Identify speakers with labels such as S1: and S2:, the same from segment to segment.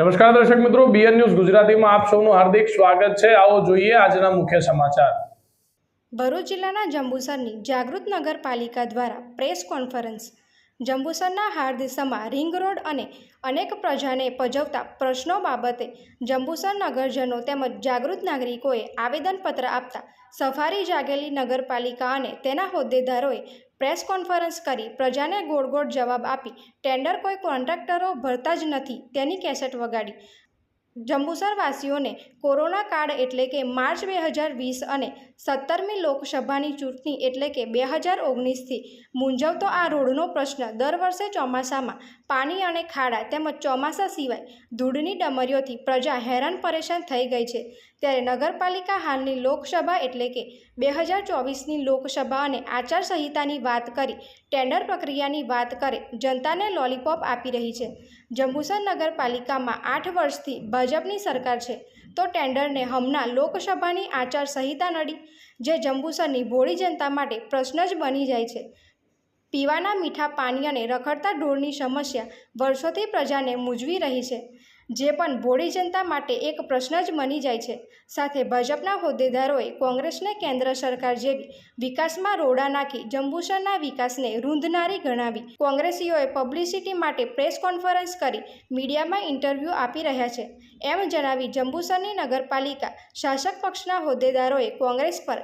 S1: નમસ્કાર દર્શક મિત્રો બીએન ન્યૂઝ ગુજરાતીમાં આપ સૌનું હાર્દિક સ્વાગત છે. આવો જોઈએ આજના મુખ્ય સમાચાર.
S2: ભરૂચ જિલ્લાના જંબુસરની જાગૃત નગરપાલિકા દ્વારા પ્રેસ કોન્ફરન્સ જંબુસરના હાર્દિસમાં રિંગ રોડ અને અનેક પ્રજાને પજવતા પ્રશ્નો બાબતે જંબુસર નગરજનો તેમજ જાગૃત નાગરિકોએ આવેદનપત્ર આપતા સફારી જાગેલી નગરપાલિકા અને તેના હોદ્દેદારોએ પ્રેસ કોન્ફરન્સ કરી પ્રજાને ગોળ ગોળ જવાબ આપી ટેન્ડર કોઈ કોન્ટ્રાક્ટરો ભરતા જ નથી તેની કેસેટ વગાડી. જંબુસરવાસીઓને કોરોના કાળ એટલે કે માર્ચ બે હજાર વીસ અને સત્તરમી લોકસભાની ચૂંટણી એટલે કે બે હજાર ઓગણીસથી મૂંઝવતો આ રોડનો પ્રશ્ન દર વર્ષે ચોમાસામાં પાણી અને ખાડા તેમજ ચોમાસા સિવાય ધૂળની ડમરીઓથી પ્રજા હેરાન પરેશાન થઈ ગઈ છે. ત્યારે નગરપાલિકા હાલની લોકસભા એટલે કે બે હજાર ચોવીસની લોકસભા અને આચારસંહિતાની વાત કરી, ટેન્ડર પ્રક્રિયાની વાત કરે, જનતાને લોલીપોપ આપી રહી છે. જંબુસર નગરપાલિકામાં આઠ વર્ષથી ભાજપની સરકાર છે, તો ટેન્ડરને હમણાં લોકસભાની આચારસંહિતા નડી, જે જંબુસરની ભોળી જનતા માટે પ્રશ્ન જ બની જાય છે. પીવાના મીઠા પાણી અને રખડતા ઢોરની સમસ્યા વર્ષોથી પ્રજાને મૂંઝવી રહી છે. જે પણ ભોળી જનતા માટે એક પ્રશ્ન જ બની જાય છે. સાથે ભાજપના હોદ્દેદારોએ કોંગ્રેસને કેન્દ્ર સરકાર જેવી વિકાસમાં રોડા નાખી જંબુસરના વિકાસને રૂંધનારી ગણાવી કોંગ્રેસીઓએ પબ્લિસિટી માટે પ્રેસ કોન્ફરન્સ કરી મીડિયામાં ઇન્ટરવ્યૂ આપી રહ્યા છે. એમ જણાવી જંબુસરની નગરપાલિકા શાસક પક્ષના હોદ્દેદારોએ કોંગ્રેસ પર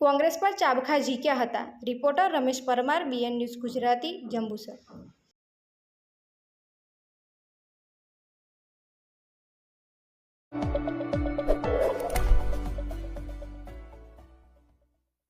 S2: કોંગ્રેસ પર ચાબખા ઝીક્યા હતા. Reporter Ramesh Parmar BN news Gujarati, Jambusar. Thank you.